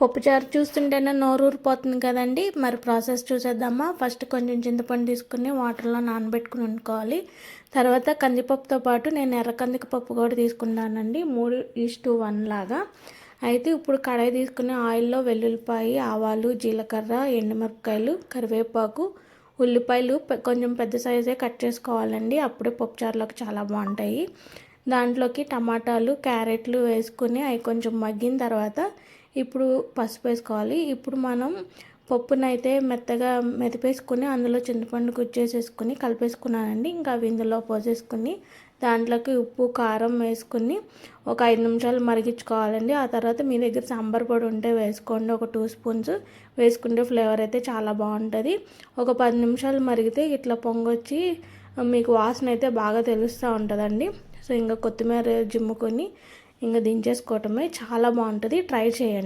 పప్పుచారు చూస్తుంటేనే నోరూరిపోతుంది కదండి. మరి ప్రాసెస్ చూసేద్దామా? ఫస్ట్ కొంచెం చింతపండు తీసుకుని వాటర్లో నానబెట్టుకుని వండుకోవాలి. తర్వాత కందిపప్పుతో పాటు నేను ఎర్ర కందికపప్పు కూడా తీసుకున్నానండి. మూడు ఈస్టు వన్ లాగా. అయితే ఇప్పుడు కడాయి తీసుకుని ఆయిల్లో వెల్లుల్లిపాయ ఆవాలు జీలకర్ర ఎండుమిరపకాయలు కరివేపాకు ఉల్లిపాయలు కొంచెం పెద్ద సైజే కట్ చేసుకోవాలండి. అప్పుడే పప్పుచారులోకి చాలా బాగుంటాయి. దాంట్లోకి టమాటాలు క్యారెట్లు వేసుకుని అవి కొంచెం మగ్గిన తర్వాత ఇప్పుడు పసుపు వేసుకోవాలి. ఇప్పుడు మనం పప్పునైతే మెత్తగా మెదిపేసుకుని అందులో చింతపండు గుజ్జేసేసుకుని కలిపేసుకున్నానండి. ఇంకా అవి ఇందులో పోసేసుకుని దాంట్లోకి ఉప్పు కారం వేసుకుని ఒక ఐదు నిమిషాలు మరిగించుకోవాలండి. ఆ తర్వాత మీ దగ్గర సాంబార్ పొడి ఉంటే వేసుకోండి. ఒక టూ స్పూన్స్ వేసుకుంటే ఫ్లేవర్ అయితే చాలా బాగుంటుంది. ఒక పది నిమిషాలు మరిగితే ఇట్లా పొంగొచ్చి మీకు వాసన అయితే బాగా తెలుస్తూ ఉంటుందండి. సో ఇంకా కొత్తిమీర జిమ్ముకొని ఇంకా దించేసుకోవటమే చాలా బాగుంటుంది. ట్రై చేయండి.